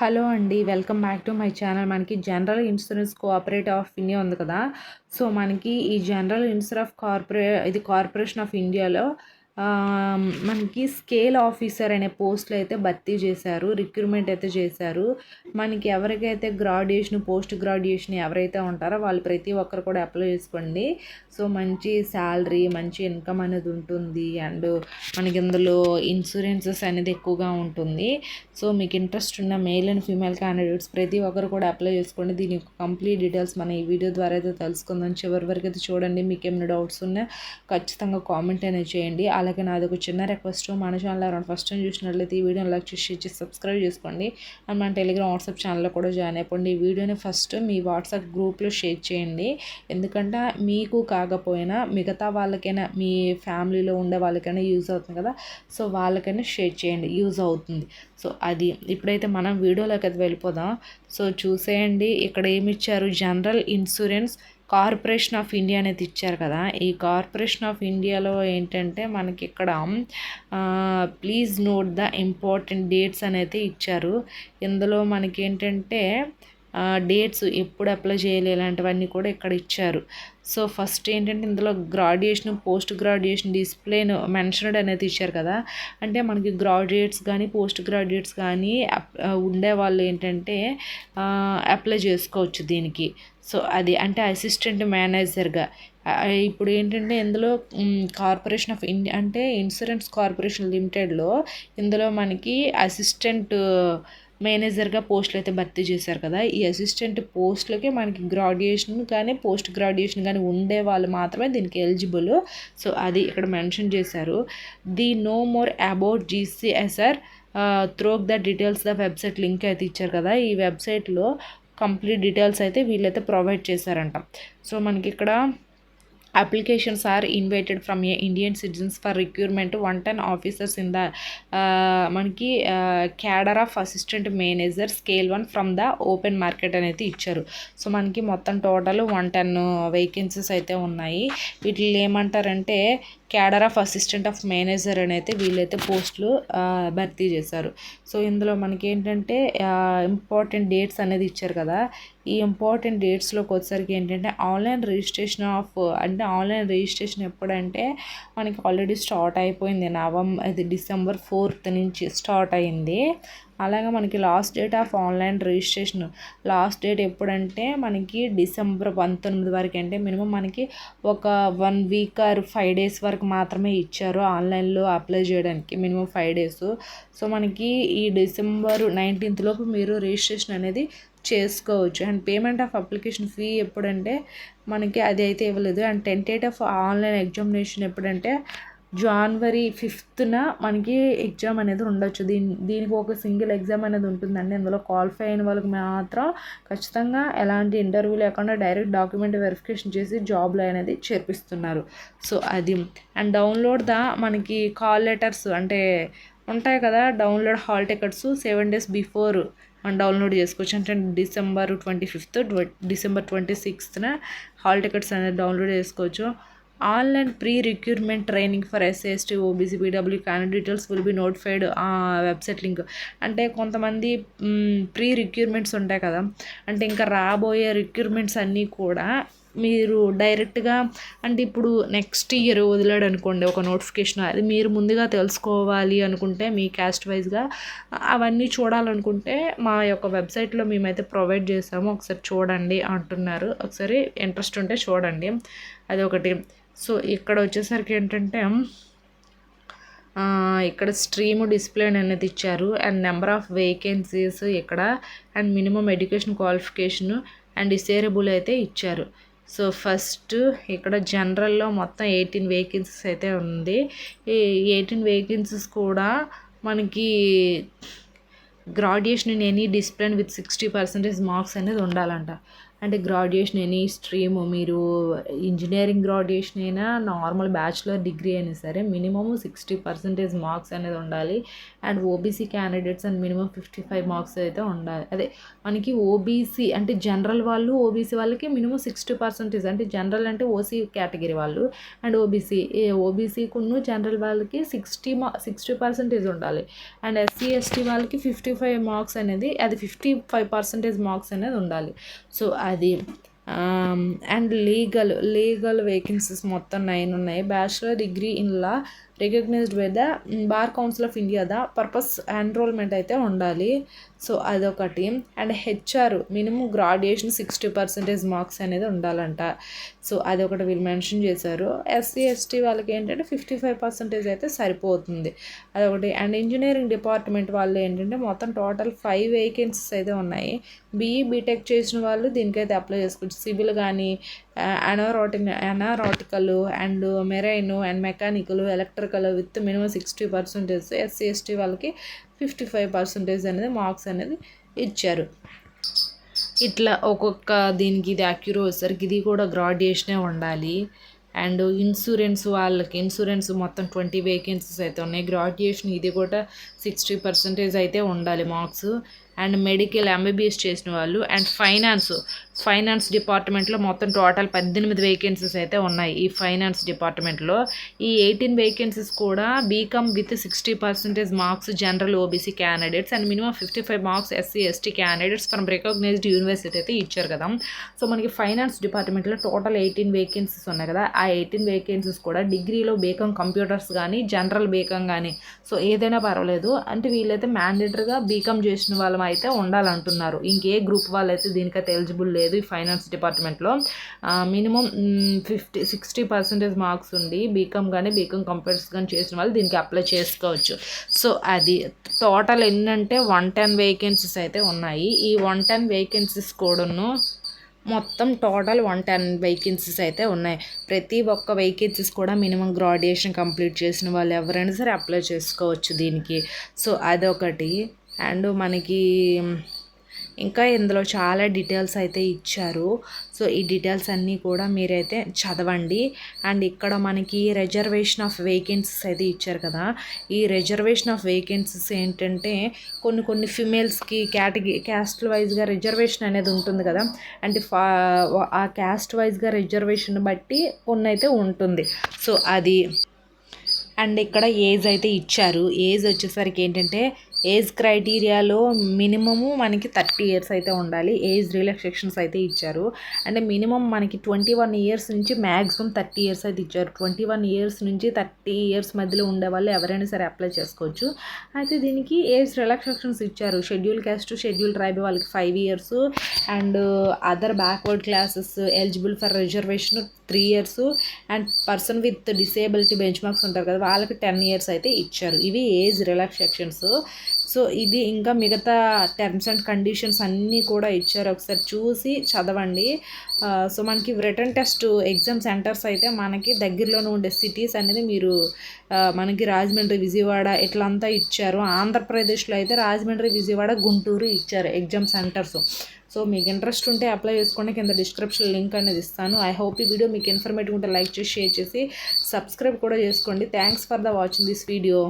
Hello అండి welcome back to my channel. మనకి general insurance cooperative of India ఉంది కదా. సో మనకి ఈ జనరల్ ఇన్సూరెన్స్ ఆఫ్ కార్పొరే ఇది కార్పొరేషన్ ఆఫ్ ఇండియాలో మనకి స్కేల్ ఆఫీసర్ అనే పోస్టులు అయితే భర్తీ చేశారు రిక్రూట్మెంట్ అయితే చేశారు. మనకి ఎవరికైతే గ్రాడ్యుయేషన్ పోస్ట్ గ్రాడ్యుయేషన్ ఎవరైతే ఉంటారో వాళ్ళు ప్రతి ఒక్కరు కూడా అప్లై చేసుకోండి. సో మంచి శాలరీ మంచి ఇన్కమ్ అనేది ఉంటుంది. అండ్ మనకి ఇందులో ఇన్సూరెన్సెస్ అనేది ఎక్కువగా ఉంటుంది. సో మీకు ఇంట్రెస్ట్ ఉన్న మేల్ అండ్ ఫీమేల్ క్యాండిడేట్స్ ప్రతి ఒక్కరు కూడా అప్లై చేసుకోండి. దీని యొక్క కంప్లీట్ డీటెయిల్స్ మన ఈ వీడియో ద్వారా అయితే తెలుసుకుందాం. చివరి వరకు అయితే చూడండి. మీకు ఏమైనా డౌట్స్ ఉన్నా ఖచ్చితంగా కామెంట్ అనేది చేయండి. అలాగే నాది ఒక చిన్న రిక్వెస్ట్ మన ఛానల్ ఎవరైనా ఫస్ట్ టైం చూసినట్లయితే ఈ వీడియోని లైక్ చేసి ఇచ్చి సబ్స్క్రైబ్ చేసుకోండి. అండ్ మన టెలిగ్రామ్ వాట్సాప్ ఛానల్లో కూడా జాయిన్ అయిపోండి. ఈ వీడియోని ఫస్ట్ మీ వాట్సాప్ గ్రూప్లో షేర్ చేయండి. ఎందుకంటే మీకు కాకపోయినా మిగతా వాళ్ళకైనా మీ ఫ్యామిలీలో ఉండే వాళ్ళకైనా యూజ్ అవుతుంది కదా. సో వాళ్ళకైనా షేర్ చేయండి. యూజ్ అవుతుంది. సో అది ఇప్పుడైతే మనం వీడియోలోకి అయితే వెళ్ళిపోదాం. సో చూసేయండి. ఇక్కడ ఏమి ఇచ్చారు? General insurance corporation of India అనేది ఇచ్చారు కదా. ఈ కార్పొరేషన్ ఆఫ్ ఇండియాలో ఏంటంటే మనకి ఇక్కడ please note the important dates అనేది ఇచ్చారు. ఇందులో మనకి ఏంటంటే డేట్స్ ఎప్పుడు అప్లై చేయాలి ఇలాంటివన్నీ కూడా ఇక్కడ ఇచ్చారు. సో ఫస్ట్ ఏంటంటే ఇందులో గ్రాడ్యుయేషన్ పోస్ట్ గ్రాడ్యుయేషన్ డిస్ప్లేను మెన్షన్డ్ అనేది ఇచ్చారు కదా. అంటే మనకి గ్రాడ్యుయేట్స్ కానీ పోస్ట్ గ్రాడ్యుయేట్స్ కానీ అప్- ఉండే వాళ్ళు ఏంటంటే అప్లై చేసుకోవచ్చు దీనికి. సో అది అంటే అసిస్టెంట్ మేనేజర్గా ఇప్పుడు ఏంటంటే ఇందులో కార్పొరేషన్ ఆఫ్ ఇండియా అంటే ఇన్సూరెన్స్ కార్పొరేషన్ లిమిటెడ్లో ఇందులో మనకి అసిస్టెంట్ మేనేజర్గా పోస్టులు అయితే భర్తీ చేశారు కదా ఈ అసిస్టెంట్ పోస్టులకి మనకి గ్రాడ్యుయేషన్ కానీ పోస్ట్ గ్రాడ్యుయేషన్ కానీ ఉండే వాళ్ళు మాత్రమే దీనికి ఎలిజిబుల్. సో అది ఇక్కడ మెన్షన్ చేశారు. The know more about GCSR through the details the website link అయితే ఇచ్చారు కదా ఈ వెబ్సైట్లో కంప్లీట్ డీటెయిల్స్ అయితే వీళ్ళైతే ప్రొవైడ్ చేశారంట. సో మనకి ఇక్కడ applications are invited from a indian citizens for recruitment. One ten officers in the uh, మనకి cadre of assistant manager scale one from the open market అనేది ఇచ్చారు. సో మనకి మొత్తం టోటల్ వన్ టెన్ వేకెన్సీస్ అయితే ఉన్నాయి. వీటిని ఏమంటారంటే cadre of assistant of manager అనేది వీళ్ళైతే పోస్టులు uh, భర్తీ చేశారు. సో ఇందులో మనకి ఏంటంటే uh, ఇంపార్టెంట్ డేట్స్ అనేది ఇచ్చారు కదా. ఈ ఇంపార్టెంట్ డేట్స్లోకి వచ్చేసరికి ఏంటంటే ఆన్లైన్ రిజిస్ట్రేషన్ ఆఫ్ అంటే ఆన్లైన్ రిజిస్ట్రేషన్ ఎప్పుడంటే మనకి ఆల్రెడీ స్టార్ట్ అయిపోయింది. నవంబర్ అది డిసెంబర్ ఫోర్త్ నుంచి స్టార్ట్ అయింది. అలాగే మనకి last date of online registration. Last date ఎప్పుడంటే మనకి డిసెంబర్ పంతొమ్మిది వరకు అంటే మినిమం మనకి ఒక one week or five days వరకు మాత్రమే ఇచ్చారు ఆన్లైన్లో అప్లై చేయడానికి మినిమం ఫైవ్ డేస్. సో మనకి ఈ డిసెంబర్ నైన్టీన్త్ లోపు మీరు రిజిస్ట్రేషన్ అనేది చేసుకోవచ్చు. And payment of application fee ఎప్పుడంటే మనకి అది అయితే ఇవ్వలేదు. And tentative of online examination ఎప్పుడంటే జనవరి ఫిఫ్త్న మనకి ఎగ్జామ్ అనేది ఉండొచ్చు. దీని దీనికి ఒక సింగిల్ ఎగ్జామ్ అనేది ఉంటుందండి. అందులో క్వాలిఫై అయిన వాళ్ళకి మాత్రం ఖచ్చితంగా ఎలాంటి ఇంటర్వ్యూ లేకుండా డైరెక్ట్ డాక్యుమెంట్ వెరిఫికేషన్ చేసి జాబ్లో అనేది చేర్పిస్తున్నారు సో అది. అండ్ డౌన్లోడ్ ద మనకి కాల్ లెటర్స్ అంటే ఉంటాయి కదా download hall tickets seven days before మనం డౌన్లోడ్ చేసుకోవచ్చు. అంటే December twenty fifth December twenty సిక్స్త్న hall tickets అనేది డౌన్లోడ్ చేసుకోవచ్చు. Online pre recruitment training for SST OBC BW candidate details will be notified website link. అంటే కొంతమంది ప్రీ రిక్రూట్మెంట్స్ ఉంటాయి కదా. అంటే ఇంకా రాబోయే రిక్రూట్మెంట్స్ అన్నీ కూడా మీరు డైరెక్ట్గా అంటే ఇప్పుడు నెక్స్ట్ ఇయర్ వదిలాడు అనుకోండి ఒక నోటిఫికేషన్ అది మీరు ముందుగా తెలుసుకోవాలి అనుకుంటే మీ క్యాస్ట్ వైజ్గా అవన్నీ చూడాలనుకుంటే మా యొక్క వెబ్సైట్లో మేమైతే ప్రొవైడ్ చేసాము. ఒకసారి చూడండి అంటున్నారు. ఒకసారి ఇంట్రెస్ట్ ఉంటే చూడండి. అది ఒకటి సో ఇక్కడ వచ్చేసరికి ఏంటంటే ఇక్కడ స్ట్రీమ్ డిస్ప్లే అనేది ఇచ్చారు. అండ్ నెంబర్ ఆఫ్ వేకెన్సీస్ ఇక్కడ and minimum education qualification and desirable అయితే ఇచ్చారు. సో ఫస్ట్ ఇక్కడ జనరల్లో మొత్తం ఎయిటీన్ వేకెన్సీస్ అయితే ఉంది. ఈ ఎయిటీన్ వేకెన్సీస్ కూడా మనకి graduation in any discipline with sixty percentage marks అనేది ఉండాలంట. అంటే గ్రాడ్యుయేషన్ ఎనీ స్ట్రీమ్ మీరు ఇంజనీరింగ్ గ్రాడ్యుయేషన్ అయినా నార్మల్ బ్యాచులర్ డిగ్రీ అయినా సరే మినిమమ్ సిక్స్టీ పర్సెంటేజ్ మార్క్స్ అనేది ఉండాలి. And OBC candidates and minimum fifty five marks అయితే ఉండాలి. అదే మనకి ఓబీసీ అంటే జనరల్ వాళ్ళు ఓబీసీ వాళ్ళకి మినిమం సిక్స్టీ పర్సెంటేజ్ అంటే జనరల్ అంటే ఓసీ కేటగిరీ వాళ్ళు. అండ్ ఓబీసీ ఓబీసీకును జనరల్ వాళ్ళకి సిక్స్టీ మా సిక్స్టీ పర్సెంటేజ్ ఉండాలి. అండ్ ఎస్సీ ఎస్టీ వాళ్ళకి ఫిఫ్టీ ఫైవ్ మార్క్స్ అనేది అది ఫిఫ్టీ ఫైవ్ పర్సెంటేజ్ మార్క్స్ అనేది ఉండాలి. సో అది అండ్ లీగల్ లీగల్ వేకెన్సీస్ మొత్తం నైన్ ఉన్నాయి. Bachelor degree in law recognised by the bar council of India the purpose enrolment అయితే ఉండాలి. సో అదొకటి. And HR minimum graduation sixty percentage marks అనేది ఉండాలంట. సో అదొకటి వీళ్ళు మెన్షన్ చేశారు. ఎస్సీ ఎస్టీ వాళ్ళకి ఏంటంటే ఫిఫ్టీ ఫైవ్ పర్సెంటేజ్ అయితే సరిపోతుంది. అదొకటి. అండ్ ఇంజనీరింగ్ డిపార్ట్మెంట్ వాళ్ళు ఏంటంటే మొత్తం టోటల్ ఫైవ్ వేకెన్సీస్ అయితే ఉన్నాయి. బీఈ బీటెక్ చేసిన వాళ్ళు దీనికైతే అప్లై చేసుకోవచ్చు. సివిల్ కానీ అనారోటి aeronautical and marine and mechanical electrical with minimum sixty percentage SC ST వాళ్ళకి ఫిఫ్టీ ఫైవ్ పర్సెంటేజ్ అనేది మార్క్స్ అనేది ఇచ్చారు. ఇట్లా ఒక్కొక్క దీనికి ఇది అక్యూరో వచ్చేసరికి ఇది కూడా గ్రాడ్యుయేషనే ఉండాలి. అండ్ ఇన్సూరెన్స్ వాళ్ళకి ఇన్సూరెన్స్ మొత్తం ట్వంటీ వేకెన్సీస్ అయితే ఉన్నాయి. గ్రాడ్యుయేషన్ ఇది కూడా సిక్స్టీ పర్సెంటేజ్ అయితే ఉండాలి మార్క్స్. అండ్ మెడికల్ ఎంబీబీఎస్ చేసిన వాళ్ళు అండ్ ఫైనాన్స్ ఫైనాన్స్ డిపార్ట్మెంట్లో మొత్తం టోటల్ పద్దెనిమిది వేకెన్సీస్ అయితే ఉన్నాయి ఈ ఫైనాన్స్ డిపార్ట్మెంట్లో. ఈ ఎయిటీన్ వేకెన్సీస్ కూడా BCom with sixty percentage marks general OBC candidates and minimum fifty five marks SC ST candidates from recognised university అయితే ఇచ్చారు కదా. సో మనకి ఫైనాన్స్ డిపార్ట్మెంట్లో టోటల్ ఎయిటీన్ వేకెన్సీస్ ఉన్నాయి కదా. ఆ ఎయిటీన్ వేకెన్సీస్ కూడా డిగ్రీలో బీకామ్ కంప్యూటర్స్ కానీ జనరల్ బీకామ్ కానీ సో ఏదైనా పర్వాలేదు. అంటే వీళ్ళైతే మ్యాండేటరీగా బీకామ్ చేసిన వాళ్ళు అయితే ఉండాలంటున్నారు. ఇంకే గ్రూప్ వాళ్ళైతే దీనికైతే ఎలిజిబుల్ లేదు ఈ ఫైనాన్స్ డిపార్ట్మెంట్లో. Minimum fifty sixty percentage marks ఉండి బీకామ్ కానీ బీకామ్ కంప్యూటర్స్ కానీ చేసిన వాళ్ళు దీనికి అప్లై చేసుకోవచ్చు. సో అది టోటల్ ఎన్నంటే వన్ టెన్ వేకెన్సీస్ అయితే ఉన్నాయి. ఈ వన్ టెన్ వేకెన్సీస్ కూడాను మొత్తం టోటల్ వన్ టెన్ వేకెన్సీస్ అయితే ఉన్నాయి. ప్రతి ఒక్క వేకెన్సీస్ కూడా మినిమం గ్రాడ్యుయేషన్ కంప్లీట్ చేసిన వాళ్ళు ఎవరైనా సరే అప్లై చేసుకోవచ్చు దీనికి. సో అదొకటి. అండ్ మనకి ఇంకా ఇందులో చాలా డీటెయిల్స్ అయితే ఇచ్చారు. సో ఈ డీటెయిల్స్ అన్నీ కూడా మీరైతే చదవండి. అండ్ ఇక్కడ మనకి రిజర్వేషన్ ఆఫ్ వేకెన్సీస్ అయితే ఇచ్చారు కదా. ఈ రిజర్వేషన్ ఆఫ్ వేకెన్సీస్ ఏంటంటే కొన్ని కొన్ని ఫిమేల్స్కి కేటగిరీ క్యాస్ట్ వైజ్గా రిజర్వేషన్ అనేది ఉంటుంది కదా. అంటే ఆ క్యాస్ట్ వైజ్గా రిజర్వేషన్ బట్టి కొన్ని అయితే ఉంటుంది. సో అది అండ్ ఇక్కడ ఏజ్ అయితే ఇచ్చారు. ఏజ్ వచ్చేసరికి ఏంటంటే ఏజ్ క్రైటీరియాలో మినిమము మనకి థర్టీ ఇయర్స్ అయితే ఉండాలి. ఏజ్ రిలాక్సేషన్స్ అయితే ఇచ్చారు. అంటే మినిమం మనకి ట్వంటీ వన్ ఇయర్స్ నుంచి మ్యాక్సిమం థర్టీ ఇయర్స్ అయితే ఇచ్చారు. ట్వంటీ వన్ ఇయర్స్ నుంచి థర్టీ ఇయర్స్ మధ్యలో ఉండే వాళ్ళు ఎవరైనా సరే అప్లై చేసుకోవచ్చు. అయితే దీనికి ఏజ్ రిలాక్సేషన్స్ ఇచ్చారు. షెడ్యూల్ క్యాస్ట్ షెడ్యూల్ ట్రైబ్ వాళ్ళకి five years and other backward classes eligible for reservation three years and person with disability bench marks ఉంటారు కదా వాళ్ళకి టెన్ ఇయర్స్ అయితే ఇచ్చారు. ఇవి ఏజ్ రిలాక్సేషన్స్. సో ఇది ఇంకా మిగతా టర్మ్స్ అండ్ కండిషన్స్ అన్నీ కూడా ఇచ్చారు ఒకసారి చూసి చదవండి. సో మనకి రిటర్న్ టెస్ట్ ఎగ్జామ్ సెంటర్స్ అయితే మనకి దగ్గరలోనే ఉండే సిటీస్ అనేది మీరు మనకి రాజమండ్రి విజయవాడ ఇట్లంతా ఇచ్చారు. ఆంధ్రప్రదేశ్లో అయితే రాజమండ్రి విజయవాడ గుంటూరు ఇచ్చారు ఎగ్జామ్ సెంటర్స్ సో మీకు ఇంట్రెస్ట్ ఉంటే అప్లై చేసుకోండి. కింద డిస్క్రిప్షన్ లింక్ అనేది ఇస్తాను. ఐ హోప్ ఈ వీడియో మీకు ఇన్ఫర్మేటివ్ ఉంటే లైక్ చేసి షేర్ చేసి సబ్స్క్రైబ్ కూడా చేసుకోండి. Thanks for the watching this video